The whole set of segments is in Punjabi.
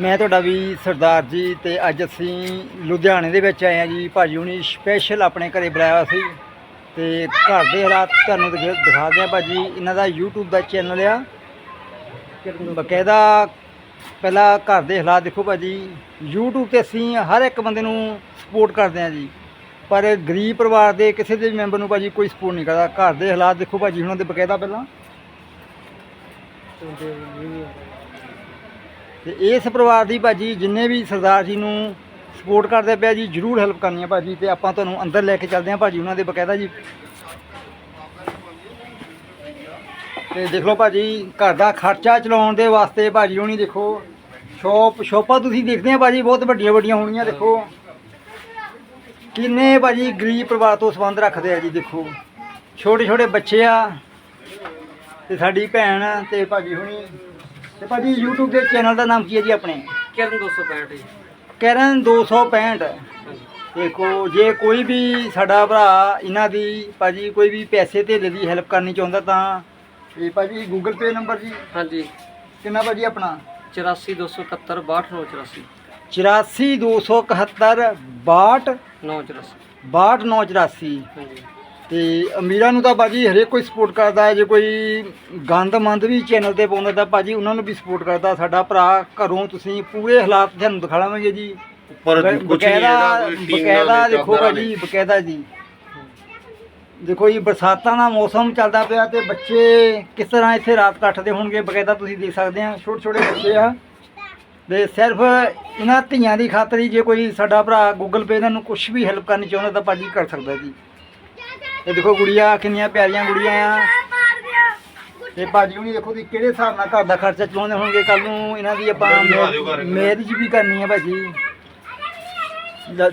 ਮੈਂ ਤੁਹਾਡਾ ਵੀ ਸਰਦਾਰ ਜੀ ਤੇ ਅੱਜ ਅਸੀਂ ਲੁਧਿਆਣੇ ਦੇ ਵਿੱਚ ਆਏ ਆ ਜੀ। ਭਾਜੀ ਹੁਣੀ ਸਪੈਸ਼ਲ ਆਪਣੇ ਘਰੇ ਬੁਲਾਇਆ ਸੀ ਤੇ ਘਰ ਦੇ ਹਾਲਾਤ ਤੁਹਾਨੂੰ ਦਿਖ- ਦਿਖਾ ਦਿਆਂ ਭਾਜੀ। ਇਹਨਾਂ ਦਾ YouTube ਦਾ ਚੈਨਲ ਆ। ਬਕਾਇਦਾ ਪਹਿਲਾਂ ਘਰ ਦੇ ਹਾਲਾਤ ਦੇਖੋ ਭਾਜੀ। YouTube ਤੇ ਅਸੀਂ ਹਰ ਇੱਕ ਬੰਦੇ ਨੂੰ ਸਪੋਰਟ ਕਰਦੇ ਆ ਜੀ। ਪਰ ਗਰੀਬ ਪਰਿਵਾਰ ਦੇ ਕਿਸੇ ਦੇ ਮੈਂਬਰ ਨੂੰ ਭਾਜੀ ਕੋਈ ਸਪੋਰਟ ਨਹੀਂ ਕਰਦਾ। ਘਰ ਦੇ ਹਾਲਾਤ ਦੇਖੋ ਭਾਜੀ, ਉਹਨਾਂ ਦੇ ਬਕਾਇਦਾ ਪਹਿਲਾਂ। ਤੇ ਇਸ ਪਰਿਵਾਰ ਦੀ ਭਾਜੀ ਜਿੰਨੇ ਵੀ ਸਰਦਾਰ ਜੀ ਨੂੰ ਸਪੋਰਟ ਕਰਦੇ ਪਿਆ ਜੀ, ਜਰੂਰ ਹੈਲਪ ਕਰਨੀ ਹੈ ਭਾਜੀ ਤੇ ਆਪਾਂ ਤੁਹਾਨੂੰ ਅੰਦਰ ਲੈ ਕੇ ਚੱਲਦੇ ਹਾਂ ਭਾਜੀ ਉਹਨਾਂ ਦੇ ਬਕਾਇਦਾ ਜੀ। ਤੇ ਦੇਖ ਲਓ ਭਾਜੀ, ਘਰ ਦਾ ਖਰਚਾ ਚਲਾਉਣ ਦੇ ਵਾਸਤੇ ਭਾਜੀ ਹੁਣੀ ਦੇਖੋ, ਸ਼ੋਪ, ਸ਼ੋਪਾਂ ਤੁਸੀਂ ਦੇਖਦੇ ਆ ਭਾਜੀ, ਬਹੁਤ ਵੱਡੀਆਂ ਵੱਡੀਆਂ ਹੋਣੀਆਂ ਦੇਖੋ। ਕਿੰਨੇ ਭਾਜੀ ਗਰੀਬ ਪਰਿਵਾਰ ਤੋਂ ਸੰਬੰਧ ਰੱਖਦੇ ਆ ਜੀ ਦੇਖੋ। ਛੋਟੇ ਛੋਟੇ ਬੱਚੇ ਆ ਤੇ ਸਾਡੀ ਭੈਣ ਤੇ ਭਾਜੀ ਹੁਣੀ ਤੇ ਭਾਜੀ YouTube ਦੇ ਚੈਨਲ ਦਾ ਨਾਮ ਕੀ ਹੈ ਜੀ ਆਪਣੇ? ਕਿਰਨ 265 ਜੀ। ਕਰਨ 265 ਦੇਖੋ ਜੇ ਕੋਈ ਵੀ ਸਾਡਾ ਭਰਾ ਇਹਨਾਂ ਦੀ ਭਾਜੀ ਕੋਈ ਵੀ ਪੈਸੇ ਧੇਲੇ ਦੀ ਹੈਲਪ ਕਰਨੀ ਚਾਹੁੰਦਾ ਤਾਂ ਇਹ ਭਾਜੀ ਗੂਗਲ ਪੇ ਨੰਬਰ ਜੀ। ਹਾਂਜੀ। ਕਿੰਨਾ ਭਾਜੀ ਆਪਣਾ? 84271 62984 84271 62 984 62 ਹਾਂਜੀ। ਤੇ ਅਮੀਰਾਂ ਨੂੰ ਤਾਂ ਭਾਜੀ ਹਰੇਕ ਕੋਈ ਸਪੋਰਟ ਕਰਦਾ ਹੈ ਜੇ ਕੋਈ ਗੰਦਮੰਦ ਵੀ ਚੈਨਲ ਤੇ ਪਾਉਂਦਾ ਤਾਂ ਭਾਜੀ ਉਹਨਾਂ ਨੂੰ ਵੀ ਸਪੋਰਟ ਕਰਦਾ ਸਾਡਾ ਭਰਾ ਘਰੋਂ ਤੁਸੀਂ ਪੂਰੇ ਹਾਲਾਤ ਤੁਹਾਨੂੰ ਦਿਖਾਵਾਂਗੇ ਜੀ। ਉੱਪਰ ਕੁਛ ਨਹੀਂ ਬਕਾਇਦਾ ਹੈਗਾ ਬਕਾਇਦਾ ਦੇਖੋ ਭਾਜੀ ਬਕਾਇਦਾ ਜੀ। ਦੇਖੋ ਜੀ ਬਰਸਾਤਾਂ ਦਾ ਮੌਸਮ ਚੱਲਦਾ ਪਿਆ ਤੇ ਬੱਚੇ ਕਿਸ ਤਰ੍ਹਾਂ ਇੱਥੇ ਰਾਤ ਕੱਟਦੇ ਹੋਣਗੇ ਬਕਾਇਦਾ ਤੁਸੀਂ ਦੇਖ ਸਕਦੇ ਆ ਛੋਟੇ ਛੋਟੇ ਬੱਚੇ ਆ। ਤੇ ਸਿਰਫ ਇਹਨਾਂ ਧੀਆਂ ਦੀ ਖਾਤਰ ਹੀ ਜੇ ਕੋਈ ਸਾਡਾ ਭਰਾ ਗੂਗਲ ਪੇ ਇਹਨਾਂ ਨੂੰ ਕੁਝ ਵੀ ਹੈਲਪ ਕਰਨੀ ਚਾਹੁੰਦਾ ਤਾਂ ਭਾਜੀ ਕਰ ਸਕਦਾ ਜੀ। ਇਹ ਦੇਖੋ ਗੁੜੀਆਂ ਕਿੰਨੀਆਂ ਪਿਆਰੀਆਂ ਗੁੜੀਆਂ ਆ। ਤੇ ਭਾਜੀ ਹੁਣੀ ਦੇਖੋ ਤੁਸੀਂ ਕਿਹੜੇ ਹਿਸਾਬ ਨਾਲ ਘਰ ਦਾ ਖਰਚਾ ਚਲਾਉਂਦੇ ਹੋਣਗੇ ਕੱਲ ਨੂੰ ਇਹਨਾਂ ਦੀ ਆਪਾਂ। ਮੈਰਿਜ ਵੀ ਕਰਨੀ ਹੈ ਭਾਜੀ।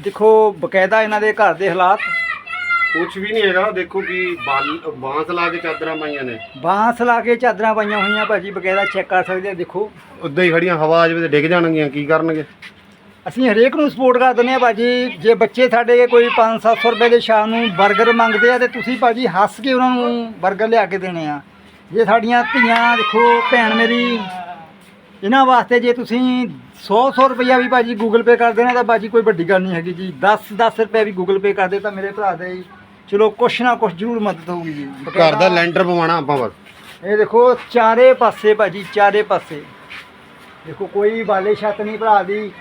ਦੇਖੋ ਬਕਾਇਦਾ ਇਹਨਾਂ ਦੇ ਘਰ ਦੇ ਹਾਲਾਤ। ਕੁਛ ਵੀ ਨਹੀਂ ਹੈਗਾ ਦੇਖੋ ਕਿ ਬਾਂਸ ਲਾ ਕੇ ਚਾਦਰਾਂ ਪਾਈਆਂ ਨੇ। ਬਾਂਸ ਲਾ ਕੇ ਚਾਦਰਾਂ ਪਾਈਆਂ ਹੋਈਆਂ ਭਾਜੀ ਬਕਾਇਦਾ ਚੈੱਕ ਕਰ ਸਕਦੇ ਆ ਦੇਖੋ। ਉਦਾਂ ਹੀ ਖੜੀਆਂ ਹਵਾ ਆ ਜਾਵੇ ਤੇ ਡਿੱਗ ਜਾਣਗੀਆਂ ਕੀ ਕਰਨਗੇ? ਅਸੀਂ ਹਰੇਕ ਨੂੰ ਸਪੋਰਟ ਕਰ ਦਿੰਦੇ ਆ ਭਾਜੀ। ਜੇ ਬੱਚੇ ਸਾਡੇ ਕੋਈ 5-700 ਰੁਪਏ ਦੇ ਸ਼ਾਮ ਨੂੰ 버ਗਰ ਮੰਗਦੇ ਆ ਤੇ ਤੁਸੀਂ ਭਾਜੀ ਹੱਸ ਕੇ ਉਹਨਾਂ ਨੂੰ 버ਗਰ ਲਿਆ ਕੇ ਦੇਣੇ ਆ। ਜੇ ਸਾਡੀਆਂ ਧੀਆਂ ਦੇਖੋ ਭੈਣ ਮੇਰੀ ਇਹਨਾਂ ਵਾਸਤੇ ਜੇ ਤੁਸੀਂ 100-100 ਰੁਪਈਆ ਵੀ ਭਾਜੀ ਗੂਗਲ ਪੇ ਕਰ ਦੇਣਾ ਤਾਂ ਭਾਜੀ ਕੋਈ ਵੱਡੀ ਗੱਲ ਨਹੀਂ ਹੈਗੀ ਜੀ। 10-10 ਰੁਪਏ ਵੀ ਗੂਗਲ ਪੇ ਕਰ ਦੇ ਤਾਂ ਮੇਰੇ ਭਰਾ ਦੇ ਚਲੋ ਕੁਛ ਨਾ ਕੁਛ ਜ਼ਰੂਰ ਮਦਦ ਹੋਊਗੀ ਜੀ। ਘਰ ਦਾ ਲੈਂਟਰ ਪਵਾਉਣਾ ਆਪਾਂ ਬਸ। ਇਹ ਦੇਖੋ ਚਾਰੇ ਪਾਸੇ ਭਾਜੀ ਚਾਰੇ ਪਾਸੇ। ਦੇਖੋ ਕੋਈ ਬਾਲੇ ਛੱਤ ਨਹੀਂ ਭਰਾ ਦੀ।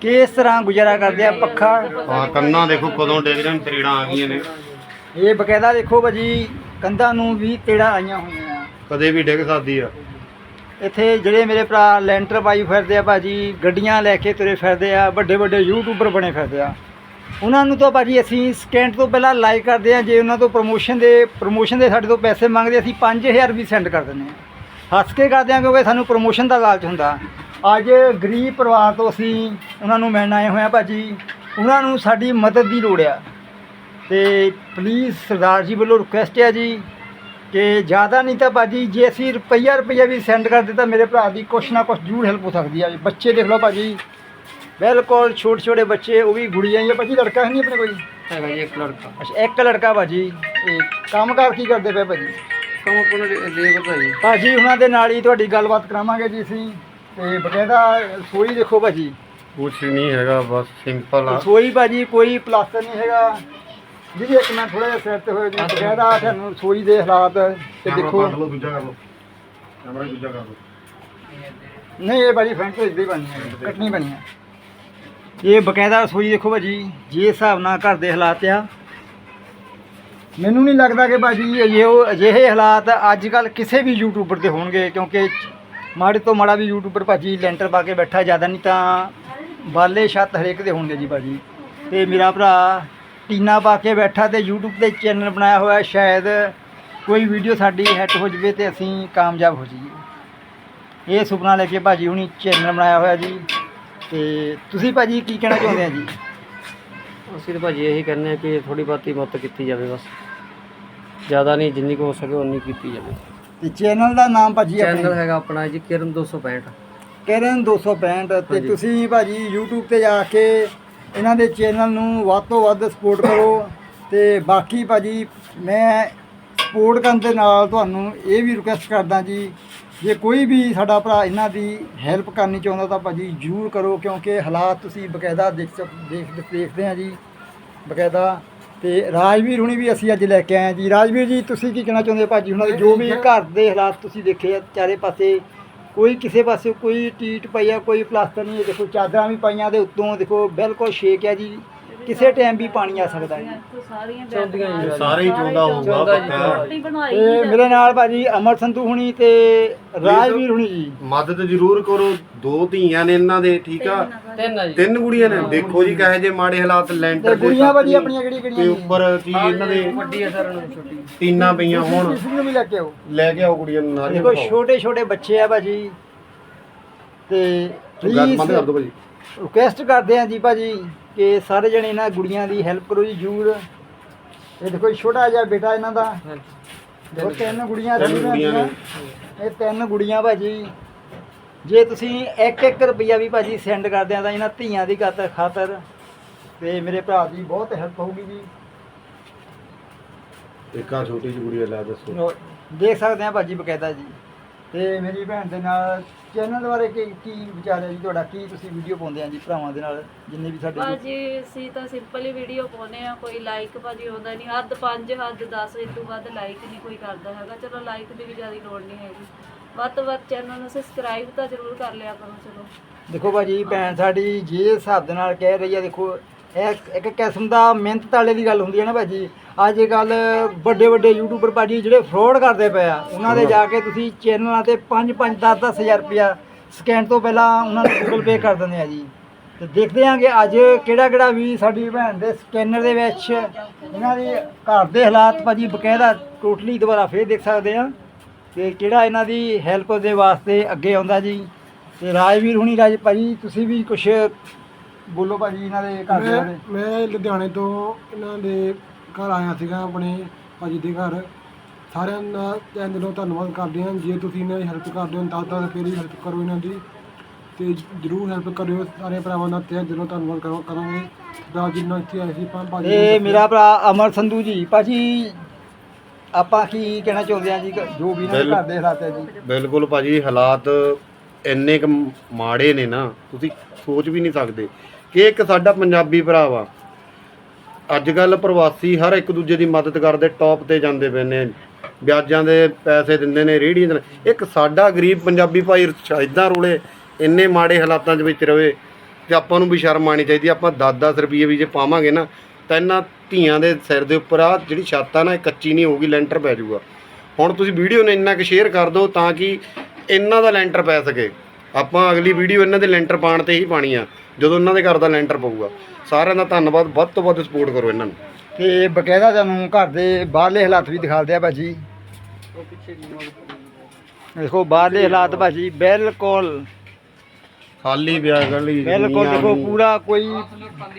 ਕਿਸ ਤਰ੍ਹਾਂ ਗੁਜ਼ਾਰਾ ਕਰਦੇ ਆ ਪੱਖਾ? ਆ ਕੰਨਾਂ ਦੇਖੋ ਕਦੋਂ ਡਿੱਗ ਜਾਣ ਤਰੀੜਾਂ ਆ ਗਈਆਂ ਨੇ। ਇਹ ਬਕਾਇਦਾ ਦੇਖੋ ਭਾਜੀ ਕੰਧਾਂ ਨੂੰ ਵੀ ਤੇੜਾ ਆਈਆਂ ਹੋਈਆਂ ਆ। ਕਦੇ ਵੀ ਡਿੱਗ ਸਕਦੀ ਆ। ਇੱਥੇ ਜਿਹੜੇ ਮੇਰੇ ਭਰਾ ਲੈਂਟਰ ਪਾਈ ਫਿਰਦੇ ਆ ਭਾਜੀ ਗੱਡੀਆਂ ਲੈ ਕੇ ਤੁਰੇ ਫਿਰਦੇ ਆ ਵੱਡੇ ਵੱਡੇ ਯੂਟਿਊਬਰ ਬਣੇ ਫਿਰਦੇ ਆ। ਉਹਨਾਂ ਨੂੰ ਤਾਂ ਭਾਜੀ ਅਸੀਂ ਸਕਿੰਟ ਤੋਂ ਪਹਿਲਾਂ ਲਾਈਕ ਕਰਦੇ ਆ ਜੇ ਉਹਨਾਂ ਤੋਂ ਪ੍ਰੋਮੋਸ਼ਨ ਦੇ ਪ੍ਰੋਮੋਸ਼ਨ ਦੇ ਸਾਡੇ ਤੋਂ ਪੈਸੇ ਮੰਗਦੇ ਅਸੀਂ 5000 ਵੀ ਸੈਂਡ ਕਰ ਦਿੰਦੇ ਆ। ਹੱਸ ਕੇ ਕਰਦੇ ਆ ਕਿਉਂਕਿ ਸਾਨੂੰ ਪ੍ਰੋਮੋਸ਼ਨ ਦਾ ਲਾਲਚ ਹੁੰਦਾ। ਅੱਜ ਗਰੀਬ ਪਰਿਵਾਰ ਤੋਂ ਅਸੀਂ ਉਹਨਾਂ ਨੂੰ ਮਿਲਣ ਆਏ ਹੋਏ ਆ ਭਾਜੀ। ਉਹਨਾਂ ਨੂੰ ਸਾਡੀ ਮਦਦ ਦੀ ਲੋੜ ਆ। ਤੇ ਪਲੀਜ਼ ਸਰਦਾਰ ਜੀ ਵੱਲੋਂ ਰਿਕੁਐਸਟ ਹੈ ਜੀ ਕਿ ਜ਼ਿਆਦਾ ਨਹੀਂ ਤਾਂ ਭਾਜੀ ਜੇ ਅਸੀਂ ਰੁਪਈਆ ਰੁਪਈਆ ਵੀ ਸੈਂਡ ਕਰ ਦਿੱਤਾ ਮੇਰੇ ਭਰਾ ਦੀ ਕੁਛ ਨਾ ਕੁਛ ਜ਼ਰੂਰ ਹੈਲਪ ਹੋ ਸਕਦੀ ਆ ਬੱਚੇ ਦੇਖ ਲਓ ਭਾਜੀ। ਬਿਲਕੁਲ ਛੋਟੇ ਛੋਟੇ ਬੱਚੇ ਉਹ ਵੀ ਗੁੜੀਆਂ ਹੀ ਆ। ਭਾਜੀ ਲੜਕਾ ਹੈ ਨਹੀਂ ਆਪਣੇ ਕੋਈ? ਹੈਗਾ ਜੀ ਇੱਕ ਲੜਕਾ। ਅੱਛਾ ਇੱਕ ਲੜਕਾ ਭਾਜੀ। ਇਹ ਕੰਮਕਾਰ ਕੀ ਕਰਦੇ ਪਏ ਭਾਜੀ? ਕੰਮ ਕੋਲ ਲੇਬਰ ਦਾ ਜੀ ਭਾਜੀ ਉਹਨਾਂ ਦੇ ਨਾਲ ਹੀ ਤੁਹਾਡੀ ਗੱਲਬਾਤ ਕਰਾਵਾਂਗੇ ਜੀ ਅਸੀਂ। ਤੇ ਬਕਾਇਦਾ ਰਸੋਈ ਦੇਖੋ ਭਾਜੀ। ਕੁਛ ਨਹੀਂ ਹੈਗਾ ਬਸ ਸਿੰਪਲ ਆ। ਰਸੋਈ ਭਾਜੀ ਕੋਈ ਪਲਾਸਟਰ ਨਹੀਂ ਹੈਗਾ। ਜਿਹਦੀ ਇੱਕ ਮੈਂ ਥੋੜਾ ਜਿਹਾ ਸਿਰ ਤੇ ਹੋਏ ਜੀ। ਬਕਾਇਦਾ ਤੁਹਾਨੂੰ ਰਸੋਈ ਦੇ ਹਾਲਾਤ ਤੇ ਦੇਖੋ। ਲਓ ਦੂਜਾ ਕਰ ਲਓ। ਕੈਮਰਾ ਦੂਜਾ ਕਰ ਲਓ। ਨਹੀਂ ਇਹ ਭਾਜੀ ਫਰੰਟ ਤੋਂ ਇਦਾਂ ਹੀ ਬਣੀ ਹੈ ਕੱਟਣੀ ਬਣੀ ਹੈ ਇਹ ਬਕਾਇਦਾ ਰਸੋਈ ਦੇਖੋ ਭਾਜੀ ਜੇ ਹਿਸਾਬ ਨਾਲ ਘਰ ਦੇ ਹਾਲਾਤ ਆ। ਮੈਨੂੰ ਨਹੀਂ ਲੱਗਦਾ ਕਿ ਭਾਜੀ ਇਹ ਉਹ ਅਜਿਹੇ ਹਾਲਾਤ ਅੱਜ ਕੱਲ ਕਿਸੇ ਵੀ ਯੂਟਿਊਬਰ ਤੇ ਹੋਣਗੇ ਕਿਉਂਕਿ ਮਾੜੇ ਤੋਂ ਮਾੜਾ ਵੀ ਯੂਟਿਊਬਰ ਭਾਜੀ ਲੈਂਟਰ ਪਾ ਕੇ ਬੈਠਾ, ਜ਼ਿਆਦਾ ਨਹੀਂ ਤਾਂ ਬਾਲੇ ਛੱਤ ਹਰੇਕ ਦੇ ਹੋਣਗੇ ਜੀ ਭਾਜੀ। ਤੇ ਮੇਰਾ ਭਰਾ ਟੀਨਾ ਪਾ ਕੇ ਬੈਠਾ ਤੇ YouTube ਤੇ ਚੈਨਲ ਬਣਾਇਆ ਹੋਇਆ, ਸ਼ਾਇਦ ਕੋਈ ਵੀਡੀਓ ਸਾਡੀ ਹਿੱਟ ਹੋ ਜਵੇ ਤੇ ਅਸੀਂ ਕਾਮਯਾਬ ਹੋ ਜਾਈਏ। ਇਹ ਸੁਪਨਾ ਲੈ ਕੇ ਭਾਜੀ ਹੁਣੀ ਚੈਨਲ ਬਣਾਇਆ ਹੋਇਆ ਜੀ। ਤੇ ਤੁਸੀਂ ਭਾਜੀ ਕੀ ਕਹਿਣਾ ਚਾਹੁੰਦੇ ਆ ਜੀ? ਅਸੀਂ ਤਾਂ ਭਾਜੀ ਇਹੀ ਕਹਿੰਦੇ ਆ ਕਿ ਥੋੜੀ ਬਹੁਤੀ ਮਤ ਕੀਤੀ ਜਾਵੇ ਬਸ। ਜ਼ਿਆਦਾ ਨਹੀਂ ਜਿੰਨੀ ਕੁ ਹੋ ਸਕੇ ਉਨੀ ਕੀਤੀ ਜਾਵੇ। ਤੇ ਚੈਨਲ ਦਾ ਨਾਮ ਭਾਜੀ ਚੈਨਲ ਆਪਣੇ ਹੈਗਾ ਆਪਣਾ ਜੀ ਕਿਰਨ 265 ਕਰਨ 265 ਤੇ ਹਾਂਜੀ। ਤੁਸੀਂ ਭਾਜੀ YouTube ਤੇ ਜਾ ਕੇ ਇਹਨਾਂ ਦੇ ਚੈਨਲ ਨੂੰ ਵੱਧ ਤੋਂ ਵੱਧ ਸਪੋਰਟ ਕਰੋ ਤੇ ਬਾਕੀ ਭਾਜੀ ਮੈਂ ਸਪੋਰਟ ਕਰਨ ਦੇ ਨਾਲ ਤੁਹਾਨੂੰ ਇਹ ਵੀ ਰਿਕੁਐਸਟ ਕਰਦਾ ਜੀ ਜੇ ਕੋਈ ਵੀ ਸਾਡਾ ਭਰਾ ਇਹਨਾਂ ਦੀ ਹੈਲਪ ਕਰਨੀ ਚਾਹੁੰਦਾ ਤਾਂ ਭਾਜੀ ਜ਼ਰੂਰ ਕਰੋ ਕਿਉਂਕਿ ਹਾਲਾਤ ਤੁਸੀਂ ਬਕਾਇਦਾ ਦੇਖ ਸਕ- ਦੇਖ ਦੇਖਦੇ ਆ ਜੀ ਬਕਾਇਦਾ ਤੇ ਰਾਜਵੀਰ ਹੁਣੀ ਵੀ ਅਸੀਂ ਅੱਜ ਲੈ ਕੇ ਆਏ ਜੀ। ਰਾਜਵੀਰ ਜੀ ਤੁਸੀਂ ਕੀ ਕਹਿਣਾ ਚਾਹੁੰਦੇ ਹੋ ਭਾਜੀ? ਉਹਨਾਂ ਦੇ ਜੋ ਵੀ ਘਰ ਦੇ ਹਾਲਾਤ ਤੁਸੀਂ ਦੇਖੇ ਆ ਚਾਰੇ ਪਾਸੇ ਕੋਈ ਕਿਸੇ ਪਾਸੇ ਕੋਈ ਟੀਟ ਪਈ ਆ ਕੋਈ ਪਲਾਸਟਰ ਨਹੀਂ ਹੈ। ਦੇਖੋ ਚਾਦਰਾਂ ਵੀ ਪਾਈਆਂ ਦੇ ਉੱਤੋਂ ਦੇਖੋ ਬਿਲਕੁਲ ਸ਼ੇਕ ਹੈ ਜੀ। ਕਿਸੇ ਟਾਈਮ ਵੀ ਪਾਣੀ ਆ ਸਕਦਾ ਹੈ ਜੀ ਸਾਰੀਆਂ ਚੌਂਦੀਆਂ। ਹੀ ਸਾਰੇ ਹੀ ਚਾਹੁੰਦਾ ਹੋਊਗਾ ਜੀ, ਪੱਕਾ ਰੋਟੀ ਬਣਾਈ ਤੇ ਮੇਰੇ ਨਾਲ ਭਾਜੀ ਅਮਰ ਸੰਧੂ ਹੁਣੀ ਤੇ ਰਾਜਵੀਰ ਹੁਣੀ ਜੀ। ਮਦਦ ਜ਼ਰੂਰ ਕਰੋ। ਦੋ ਧੀਆਂ ਨੇ ਇਹਨਾਂ ਦੇ ਠੀਕ ਆ? ਤਿੰਨ ਆ ਜੀ। ਤਿੰਨ ਕੁੜੀਆਂ ਨੇ। ਦੇਖੋ ਜੀ ਕਹੇ ਜੇ ਮਾੜੇ ਹਾਲਾਤ ਤੇ ਲੈਂਟਰ ਦੇ ਗੁੜੀਆਂ ਭਾਜੀ ਛੱਤ ਆਪਣੀਆਂ ਕਿਹੜੀਆਂ ਤੇ ਕਿਹੜੀਆਂ ਉੱਪਰ ਕੀ ਇਹਨਾਂ ਦੇ ਵੱਡੀ ਆ ਸਾਰਿਆਂ ਨਾਲੋਂ ਛੋਟੀ। ਟੀਨਾਂ ਪਈਆਂ ਹੋਣ। ਕਿਸੇ ਨੂੰ ਵੀ ਲੈ ਕੇ ਆਓ। ਲੈ ਕੇ ਆਓ ਕੁੜੀਆਂ ਨੂੰ ਨਾਲ ਹੀ ਦੇਖੋ ਦਿਖਾਓ। ਛੋਟੇ ਛੋਟੇ ਬੱਚੇ ਆ ਭਾਜੀ। ਤੇ ਗੱਲ ਬੰਦ ਕਰ ਦਿਓ ਭਾਜੀ। ਰਿਕੁਐਸਟ ਕਰਦੇ ਆ ਜੀ ਭਾਜੀ। ਕਿ ਸਾਰੇ ਜਣੇ ਇਹਨਾਂ ਗੁੜੀਆਂ ਦੀ ਹੈਲਪ ਕਰੋ ਜੀ ਜ਼ਰੂਰ। ਇਹ ਦੇਖੋ ਛੋਟਾ ਜਿਹਾ ਬੇਟਾ ਇਹਨਾਂ ਦਾ। ਦੇਖੋ ਤਿੰਨ ਗੁੜੀਆਂ ਤਿੰਨ ਗੁੜੀਆਂ ਨੇ। ਇਹ ਤਿੰਨ ਗੁੜੀਆਂ ਭਾਜੀ। ਜੇ ਤੁਸੀਂ 1-1 ਰੁਪਈਆ ਵੀ ਭਾਜੀ ਸੈਂਡ ਕਰਦੇ ਆ ਤਾਂ ਇਹਨਾਂ ਧੀਆਂ ਦੀ ਖਾਤਰ ਖਾਤਰ ਤੇ ਮੇਰੇ ਭਰਾ ਦੀ ਬਹੁਤ ਹੈਲਪ ਹੋਊਗੀ ਜੀ। ਇੱਕ ਆ ਛੋਟੀ ਜਿਹੀ ਕੁੜੀ ਲੈ ਦੱਸੋ। ਦੇਖ ਸਕਦੇ ਆ ਭਾਜੀ ਬਕਾਇਦਾ ਜੀ। ਤੇ ਮੇਰੀ ਭੈਣ ਦੇ ਨਾਲ ਚੈਨਲ ਬਾਰੇ ਕੀ ਕੀ ਵਿਚਾਰ ਹੈ ਜੀ ਤੁਹਾਡਾ? ਕੀ ਤੁਸੀਂ ਵੀਡੀਓ ਪਾਉਂਦੇ ਆ ਜੀ ਭਰਾਵਾਂ ਦੇ ਨਾਲ ਜਿੰਨੇ ਵੀ ਸਾਡੇ ਭਾਜੀ ਅਸੀਂ ਤਾਂ ਸਿੰਪਲ ਹੀ ਵੀਡੀਓ ਪਾਉਨੇ ਆ ਕੋਈ ਲਾਈਕ ਭਾਜੀ ਹੁੰਦਾ ਨਹੀਂ। ਹੱਦ 5 ਹੱਦ 10 ਇਸ ਤੋਂ ਵੱਧ ਲਾਈਕ ਨਹੀਂ ਕੋਈ ਕਰਦਾ ਹੈਗਾ। ਚਲੋ ਲਾਈਕ ਦੀ ਵੀ ਜ਼ਿਆਦਾ ਲੋੜ ਨਹੀਂ ਹੈਗੀ। ਵੱਧ ਤੋਂ ਵੱਧ ਚੈਨਲ ਨੂੰ ਸਬਸਕ੍ਰਾਈਬ ਤਾਂ ਜ਼ਰੂਰ ਕਰ ਲਿਆ ਕਰੋ ਚਲੋ। ਦੇਖੋ ਭਾਜੀ ਭੈਣ ਸਾਡੀ ਜੇ ਹਿਸਾਬ ਦੇ ਨਾਲ ਕਹਿ ਰਹੀ ਆ ਦੇਖੋ ਇਹ ਇੱਕ ਕਿਸਮ ਦਾ ਮਿਹਨਤ ਤਾਲੇ ਦੀ ਗੱਲ ਹੁੰਦੀ ਹੈ ਨਾ ਭਾਜੀ। ਅੱਜ ਕੱਲ ਵੱਡੇ ਵੱਡੇ ਯੂਟਿਊਬਰ ਭਾਜੀ ਜਿਹੜੇ ਫਰਾਡ ਕਰਦੇ ਪਏ ਆ ਉਹਨਾਂ ਦੇ ਜਾ ਕੇ ਤੁਸੀਂ ਚੈਨਲਾਂ ਤੇ 5 5 10 10 ਹਜ਼ਾਰ ਰੁਪਇਆ ਸਕੈਨ ਤੋਂ ਪਹਿਲਾਂ ਉਹਨਾਂ ਨੂੰ ਗੂਗਲ ਪੇ ਕਰ ਦਿੰਦੇ ਆ ਜੀ। ਤੇ ਦੇਖਦੇ ਹਾਂ ਕਿ ਅੱਜ ਕਿਹੜਾ ਕਿਹੜਾ ਵੀ ਸਾਡੀ ਭੈਣ ਦੇ ਸਕੈਨਰ ਦੇ ਵਿੱਚ ਇਹਨਾਂ ਦੇ ਘਰ ਦੇ ਹਾਲਾਤ ਭਾਜੀ ਬਕਾਇਦਾ ਟੋਟਲੀ ਦੁਬਾਰਾ ਫੇਰ ਦੇਖ ਸਕਦੇ ਆ ਤੇ ਕਿਹੜਾ ਇਹਨਾਂ ਦੀ ਹੈਲਪ ਦੇ ਵਾਸਤੇ ਅੱਗੇ ਆਉਂਦਾ ਜੀ। ਤੇ ਰਾਜਵੀਰ ਹੁਣੀ ਰਾਜ ਭਾਜੀ ਤੁਸੀਂ ਵੀ ਕੁਝ ਬੋਲੋ ਭਾਜੀ ਇਹਨਾਂ ਦੇ ਘਰ ਦੇ ਮੈਂ ਬਾਰੇ। ਮੈਂ ਲੁਧਿਆਣੇ ਤੋਂ ਇਹਨਾਂ ਦੇ ਘਰ ਆਇਆ ਸੀਗਾ ਆਪਣੇ ਭਾਜੀ ਦੇ ਘਰ। ਸਾਰਿਆਂ ਦਾ ਤਹਿ ਦਿਲੋਂ ਧੰਨਵਾਦ ਕਰਦੇ ਹਾਂ। ਜੇ ਤੁਸੀਂ ਇਹਨਾਂ ਦੀ ਹੈਲਪ ਕਰਦੇ ਹੋ ਤਾਂ ਤਾਂ ਫਿਰ ਹੀ ਹੈਲਪ ਕਰੋ ਇਹਨਾਂ ਦੀ। ਤੇ ਜਰੂਰ ਹੈਲਪ ਕਰਿਓ ਸਾਰੇ ਭਰਾਵਾਂ ਦਾ ਤਹਿ ਦਿਲੋਂ ਧੰਨਵਾਦ ਕਰੋ ਕਰਾਂਗੇ। ਦਾ ਜਿੰਨਾ ਇੱਥੇ ਆਏ ਸੀ ਭਾਜੀ ਨੇ ਮੇਰਾ ਭਰਾ ਅਮਰ ਸੰਧੂ ਜੀ ਭਾਜੀ ਆਪਾਂ ਕੀ ਕਹਿਣਾ ਚਾਹੁੰਦੇ ਆ ਜੀ? ਜੋ ਵੀ ਇਹਨਾਂ ਦੇ ਘਰ ਦੇ ਹਾਲਾਤ ਹੈ ਜੀ। ਬਿਲਕੁਲ ਭਾਜੀ ਹਾਲਾਤ ਇੰਨੇ ਕੁ ਮਾੜੇ ਨੇ ਨਾ ਤੁਸੀਂ ਸੋਚ ਵੀ ਨਹੀਂ ਸਕਦੇ। ਕਿ ਇੱਕ ਸਾਡਾ ਪੰਜਾਬੀ ਭਰਾ ਵਾ। ਅੱਜ ਕੱਲ ਪ੍ਰਵਾਸੀ ਹਰ ਇੱਕ ਦੂਜੇ ਦੀ ਮਦਦ ਕਰਦੇ, ਟੌਪ ਤੇ ਜਾਂਦੇ ਪਏ ਨੇ। ਵਿਆਜਾਂ ਦੇ ਪੈਸੇ ਦਿੰਦੇ ਨੇ, ਰੇਹੜੀਆਂ ਦੇ। ਇੱਕ ਸਾਡਾ ਗਰੀਬ ਪੰਜਾਬੀ ਭਾਈ ਇਦਾਂ ਰੋਲੇ, ਇੰਨੇ ਮਾੜੇ ਹਾਲਾਤਾਂ ਦੇ ਵਿੱਚ ਰਵੇ, ਤੇ ਆਪਾਂ ਨੂੰ ਵੀ ਸ਼ਰਮ ਆਣੀ ਚਾਹੀਦੀ। ਆਪਾਂ 10-10 ਰੁਪਏ ਵੀ ਜੇ ਪਾਵਾਂਗੇ ਨਾ, ਤਾਂ ਇਹਨਾਂ ਧੀਆਂ ਦੇ ਸਿਰ ਦੇ ਉੱਪਰ ਆ ਜਿਹੜੀ ਛੱਤ ਆ ਨਾ, ਇਹ ਕੱਚੀ ਨਹੀਂ ਹੋਊਗੀ, ਲੈਂਟਰ ਪੈ ਜਾਊਗਾ। ਹੁਣ ਤੁਸੀਂ ਵੀਡੀਓ ਨੂੰ ਇੰਨਾ ਕੁ ਸ਼ੇਅਰ ਕਰ ਦਿਓ ਤਾਂ ਕਿ ਇਹਨਾਂ ਦਾ ਲੈਂਟਰ ਪੈ ਸਕੇ। ਆਪਾਂ ਅਗਲੀ ਵੀਡੀਓ ਇਹਨਾਂ ਦੇ ਲੈਂਟਰ ਪਾਉਣ ਤੇ ਹੀ ਪਾਣੀ ਆ। ਜਦੋਂ ਇਹਨਾਂ ਦੇ ਘਰ ਦਾ ਲੈਂਟਰ ਪਊਗਾ ਸਾਰਿਆਂ ਦਾ ਧੰਨਵਾਦ ਵੱਧ ਤੋਂ ਵੱਧ ਸਪੋਰਟ ਕਰੋ ਇਹਨਾਂ ਨੂੰ। ਤੇ ਬਕਾਇਦਾ ਤੁਹਾਨੂੰ ਘਰ ਦੇ ਬਾਹਰਲੇ ਹਾਲਾਤ ਵੀ ਦਿਖਾਉਂਦੇ ਆ ਭਾਜੀ। ਦੇਖੋ ਬਾਹਰਲੇ ਹਾਲਾਤ ਭਾਜੀ ਬਿਲਕੁਲ। ਖਾਲੀ ਪਿਆ ਗਲੀ ਬਿਲਕੁਲ ਦੇਖੋ ਪੂਰਾ ਕੋਈ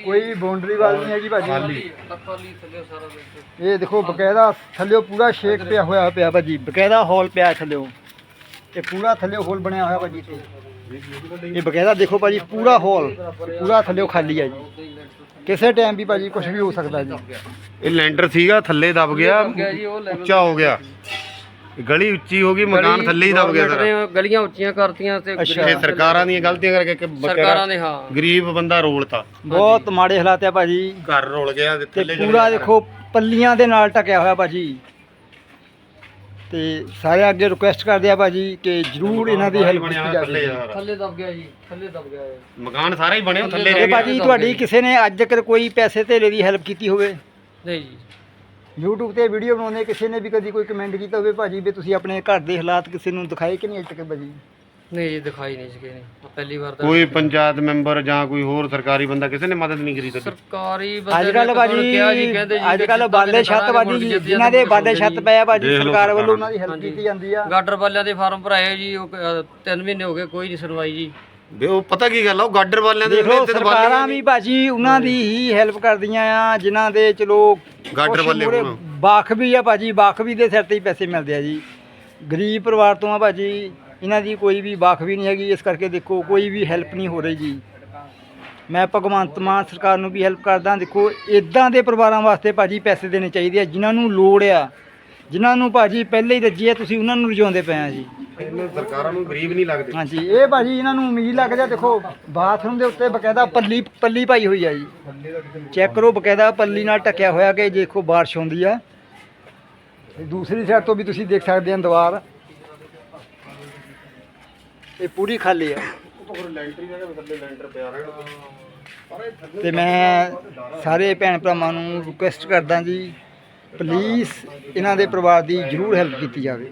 ਕੋਈ ਬਾਉਂਡਰੀ ਵਾਲ ਨਹੀਂ ਹੈਗੀ ਭਾਜੀ। ਖਾਲੀ। ਥੱਲੇ ਇਹ ਦੇਖੋ ਬਕਾਇਦਾ ਥੱਲਿਓ ਪੂਰਾ ਸ਼ੇਕ ਪਿਆ ਹੋਇਆ ਪਿਆ ਭਾਜੀ ਬਕਾਇਦਾ ਹਾਲ ਪਿਆ ਥੱਲਿਓ। ਇਹ ਪੂਰਾ ਥੱਲਿਓ ਹੋਲ ਬਣਿਆ ਹੋਇਆ ਭਾਜੀ ਤੇ ਇਹ ਬਕਾਇਦਾ ਦੇਖੋ ਭਾਜੀ ਪੂਰਾ ਹਾਲ ਪੂਰਾ ਥੱਲਿਓ ਖਾਲੀ ਹੈ ਜੀ। ਕਿਸੇ ਟਾਈਮ ਵੀ ਭਾਜੀ ਕੁਝ ਵੀ ਹੋ ਸਕਦਾ ਜੀ। ਇਹ ਲੈਂਟਰ ਸੀਗਾ ਥੱਲੇ ਦਬ ਗਿਆ ਉੱਚਾ ਹੋ ਗਿਆ। ਗਲੀ ਉੱਚੀ ਹੋ ਗਈ ਮਕਾਨ ਥੱਲੇ ਹੀ ਦਬ ਗਿਆ ਸਾਰਾ। ਗਲੀਆਂ ਉੱਚੀਆਂ ਕਰਤੀਆਂ ਤੇ। ਇਹ ਸਰਕਾਰਾਂ ਦੀਆਂ ਗਲਤੀਆਂ ਕਰਕੇ ਕਿ ਸਰਕਾਰਾਂ ਨੇ ਹਾਂ। ਗਰੀਬ ਬੰਦਾ ਰੋਲਤਾ। ਬਹੁਤ ਮਾੜੇ ਹਾਲਾਤ ਆ ਭਾਜੀ। ਘਰ ਰੋਲ ਗਿਆ ਤੇ ਥੱਲੇ ਪੂਰਾ। ਦੇਖੋ ਪੱਲੀਆਂ ਦੇ ਨਾਲ ਟਕਿਆ ਹੋਇਆ ਭਾਜੀ। ਤੇ ਸਾਰੇ ਅੱਗੇ ਰਿਕੁਐਸਟ ਕਰਦੇ ਆ ਭਾਜੀ ਕਿ ਜਰੂਰ ਇਹਨਾਂ ਦੀ ਹੈਲਪ ਕੀਤੀ ਜਾਵੇ। ਥੱਲੇ ਦਬ ਗਿਆ ਜੀ ਥੱਲੇ ਦਬ ਗਿਆ। ਮਕਾਨ ਸਾਰਾ ਹੀ ਬਣਿਆ ਥੱਲੇ ਤੇ ਰਹਿ ਗਿਆ। ਭਾਜੀ ਤੁਹਾਡੀ ਕਿਸੇ ਨੇ ਅੱਜ ਤੱਕ ਕੋਈ ਪੈਸੇ ਧੇਲੇ ਦੀ ਹੈਲਪ ਕੀਤੀ ਹੋਵੇ? ਨਹੀਂ ਜੀ। YouTube ਤੇ ਵੀਡੀਓ ਬਣਾਉਂਦੇ ਕਿਸੇ ਨੇ ਵੀ ਕਦੀ ਕੋਈ ਕਮੈਂਟ ਕੀਤਾ ਹੋਵੇ ਭਾਜੀ ਵੀ ਤੁਸੀਂ ਆਪਣੇ ਘਰ ਦੇ ਹਾਲਾਤ ਕਿਸੇ ਨੂੰ ਦਿਖਾਏ ਕਿ ਨਹੀਂ ਅੱਜ ਤੱਕ ਭਾਜੀ? ਨਹੀਂ ਜੀ ਦਿਖਾਈ ਨਹੀਂ ਸਕੇ ਨੇ। ਪਹਿਲੀ ਵਾਰ ਤਾਂ ਕੋਈ ਪੰਚਾਇਤ ਮੈਂਬਰ ਜਾਂ ਕੋਈ ਹੋਰ ਸਰਕਾਰੀ ਬੰਦਾ ਕਿਸੇ ਨੇ ਮਦਦ ਨਹੀਂ ਕਰੀ ਤੁਹਾਡੀ? ਸਰਕਾਰੀ ਬੰਦੇ ਅੱਜ ਨੇ ਕੱਲ ਭਾਜੀ ਸਾਨੂੰ ਕਿਹਾ ਜੀ ਕਹਿੰਦੇ ਜੀ ਅੱਜ ਕੱਲ ਬਾਲੇ ਦੇ ਛੱਤ ਭਾਜੀ ਜਿਨ੍ਹਾਂ ਦੇ ਬਾਲੇ ਛੱਤ ਪਏ ਆ ਭਾਜੀ ਸਰਕਾਰ ਵੱਲੋਂ ਉਹਨਾਂ ਦੀ ਹੈਲਪ। ਕੀਤੀ ਜਾਂਦੀ ਆ। ਗਾਡਰ ਵਾਲਿਆਂ ਦੇ ਫਾਰਮ ਭਰਾਏ ਜੀ ਉਹ 3 ਮਹੀਨੇ ਹੋ ਗਏ ਕੋਈ ਨਹੀਂ ਸੁਣਵਾਈ ਜੀ। ਵੀ ਉਹ ਪਤਾ ਕੀ ਗੱਲ ਆ ਉਹ ਗਾਡਰ ਵਾਲਿਆਂ ਦੇ ਦੇਖ ਲਓ ਇੱਥੇ ਤਾਂ ਬਾਲੇ ਸਰਕਾਰਾਂ ਵੀ ਭਾਜੀ ਉਹਨਾਂ ਦੀ ਹੀ ਹੈਲਪ ਕਰਦੀਆਂ ਆ ਜਿਨ੍ਹਾਂ ਦੇ ਚਲੋ ਗਾਡਰ ਵਾਲੇ। ਬਾਖ ਵੀ ਆ ਭਾਜੀ ਬਾਖ ਵੀ ਦੇ ਸਿਰ ਤੇ ਹੀ ਪੈਸੇ ਮਿਲਦੇ ਆ ਜੀ। ਗਰੀਬ ਪਰਿਵਾਰ ਤੋਂ ਆ ਭਾਜੀ ਇਹਨਾਂ ਦੀ ਕੋਈ ਵੀ ਬਾਖ ਵੀ ਨਹੀਂ ਹੈਗੀ ਇਸ ਕਰਕੇ ਦੇਖੋ ਕੋਈ ਵੀ ਹੈਲਪ ਨਹੀਂ ਹੋ ਰਹੀ ਜੀ। ਮੈਂ ਭਗਵੰਤ ਮਾਨ ਸਰਕਾਰ ਨੂੰ ਵੀ ਹੈਲਪ ਕਰਦਾ ਦੇਖੋ ਇਦਾਂ ਦੇ ਪਰਿਵਾਰਾਂ ਵਾਸਤੇ ਭਾਜੀ ਪੈਸੇ ਦੇਣੇ ਚਾਹੀਦੇ ਆ ਜਿਨ੍ਹਾਂ ਨੂੰ ਲੋੜ ਆ। ਜਿਨ੍ਹਾਂ ਨੂੰ ਭਾਜੀ ਪਹਿਲੇ ਹੀ ਰੱਜੀ ਹੈ ਤੁਸੀਂ ਉਹਨਾਂ ਨੂੰ ਰਜਾਉਂਦੇ ਪਏ ਆ ਜੀ। ਇਹਨਾਂ ਸਰਕਾਰਾਂ ਨੂੰ ਗਰੀਬ ਨਹੀਂ ਲੱਗਦੇ। ਹਾਂਜੀ ਇਹ ਭਾਜੀ ਇਹਨਾਂ ਨੂੰ ਉਮੀਦ ਲੱਗ ਜਾ ਦੇਖੋ ਬਾਥਰੂਮ ਦੇ ਉੱਤੇ ਬਕਾਇਦਾ ਪੱਲੀ ਪੱਲੀ ਪਾਈ ਹੋਈ ਆ ਜੀ। ਚੈੱਕ ਕਰੋ ਬਕਾਇਦਾ ਪੱਲੀ ਨਾਲ ਢੱਕਿਆ ਹੋਇਆ ਕਿ ਦੇਖੋ ਬਾਰਿਸ਼ ਹੁੰਦੀ ਆ। ਦੂਸਰੀ ਸਾਈਡ ਤੋਂ ਵੀ ਤੁਸੀਂ ਦੇਖ ਸਕਦੇ ਹੋ ਦੀਵਾਰ ਇਹ ਪੂਰੀ ਖਾਲੀ ਹੈ ਤੇ ਮੈਂ ਸਾਰੇ ਭੈਣ ਭਰਾਵਾਂ ਨੂੰ ਰਿਕੁਐਸਟ ਕਰਦਾ ਜੀ ਪਲੀਜ਼ ਇਹਨਾਂ ਦੇ ਪਰਿਵਾਰ ਦੀ ਜ਼ਰੂਰ ਹੈਲਪ ਕੀਤੀ ਜਾਵੇ।